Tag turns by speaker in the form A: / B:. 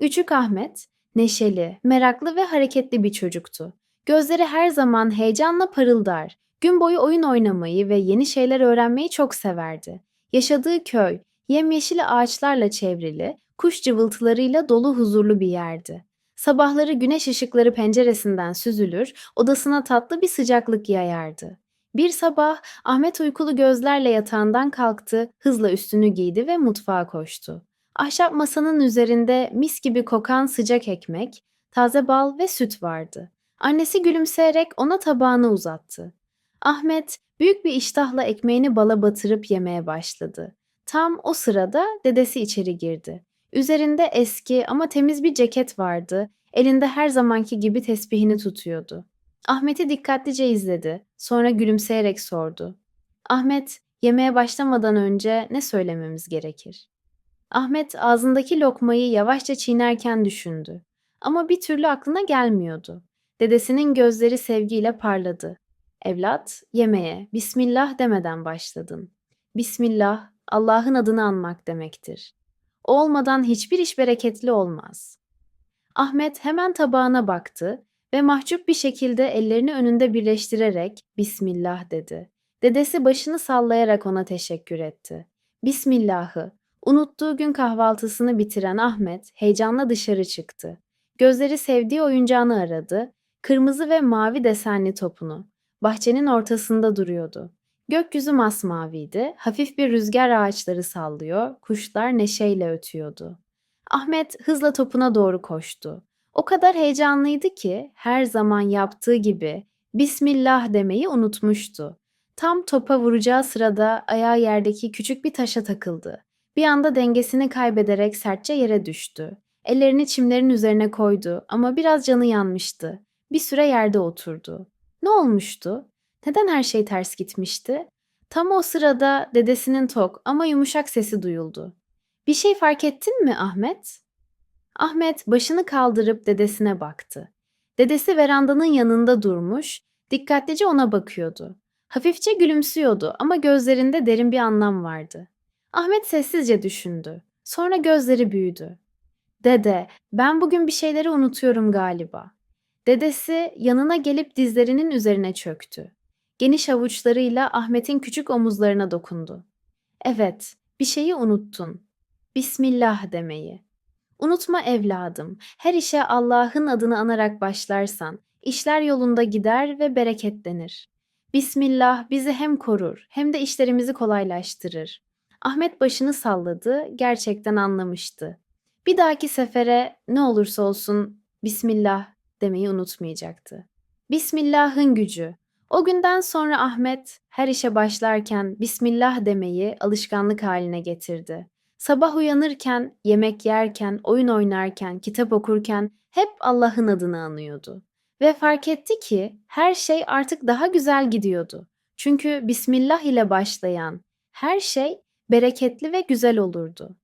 A: Küçük Ahmet, neşeli, meraklı ve hareketli bir çocuktu. Gözleri her zaman heyecanla parıldar. Gün boyu oyun oynamayı ve yeni şeyler öğrenmeyi çok severdi. Yaşadığı köy, yemyeşil ağaçlarla çevrili, kuş cıvıltılarıyla dolu huzurlu bir yerdi. Sabahları güneş ışıkları penceresinden süzülür, odasına tatlı bir sıcaklık yayardı. Bir sabah Ahmet uykulu gözlerle yatağından kalktı, hızla üstünü giydi ve mutfağa koştu. Ahşap masanın üzerinde mis gibi kokan sıcak ekmek, taze bal ve süt vardı. Annesi gülümseyerek ona tabağını uzattı. Ahmet büyük bir iştahla ekmeğini bala batırıp yemeye başladı. Tam o sırada dedesi içeri girdi. Üzerinde eski ama temiz bir ceket vardı. Elinde her zamanki gibi tesbihini tutuyordu. Ahmet'i dikkatlice izledi. Sonra gülümseyerek sordu. Ahmet, yemeğe başlamadan önce ne söylememiz gerekir? Ahmet ağzındaki lokmayı yavaşça çiğnerken düşündü. Ama bir türlü aklına gelmiyordu. Dedesinin gözleri sevgiyle parladı. Evlat, yemeğe Bismillah demeden başladın. Bismillah, Allah'ın adını anmak demektir. O olmadan hiçbir iş bereketli olmaz. Ahmet hemen tabağına baktı ve mahcup bir şekilde ellerini önünde birleştirerek Bismillah dedi. Dedesi başını sallayarak ona teşekkür etti. Bismillah'ı, unuttuğu gün kahvaltısını bitiren Ahmet heyecanla dışarı çıktı. Gözleri sevdiği oyuncağını aradı, kırmızı ve mavi desenli topunu. Bahçenin ortasında duruyordu. Gökyüzü masmaviydi, hafif bir rüzgar ağaçları sallıyor, kuşlar neşeyle ötüyordu. Ahmet hızla topuna doğru koştu. O kadar heyecanlıydı ki her zaman yaptığı gibi Bismillah demeyi unutmuştu. Tam topa vuracağı sırada ayağı yerdeki küçük bir taşa takıldı. Bir anda dengesini kaybederek sertçe yere düştü. Ellerini çimlerin üzerine koydu ama biraz canı yanmıştı. Bir süre yerde oturdu. Ne olmuştu? Neden her şey ters gitmişti? Tam o sırada dedesinin tok ama yumuşak sesi duyuldu. Bir şey fark ettin mi Ahmet? Ahmet başını kaldırıp dedesine baktı. Dedesi verandanın yanında durmuş, dikkatlice ona bakıyordu. Hafifçe gülümsüyordu ama gözlerinde derin bir anlam vardı. Ahmet sessizce düşündü. Sonra gözleri büyüdü. Dede, ben bugün bir şeyleri unutuyorum galiba. Dedesi yanına gelip dizlerinin üzerine çöktü. Geniş avuçlarıyla Ahmet'in küçük omuzlarına dokundu. Evet, bir şeyi unuttun. Bismillah demeyi. Unutma evladım, her işe Allah'ın adını anarak başlarsan, işler yolunda gider ve bereketlenir. Bismillah bizi hem korur hem de işlerimizi kolaylaştırır. Ahmet başını salladı, gerçekten anlamıştı. Bir dahaki sefere ne olursa olsun Bismillah demeyi unutmayacaktı. Bismillah'ın gücü. O günden sonra Ahmet her işe başlarken Bismillah demeyi alışkanlık haline getirdi. Sabah uyanırken, yemek yerken, oyun oynarken, kitap okurken hep Allah'ın adını anıyordu. Ve fark etti ki her şey artık daha güzel gidiyordu. Çünkü Bismillah ile başlayan her şey bereketli ve güzel olurdu.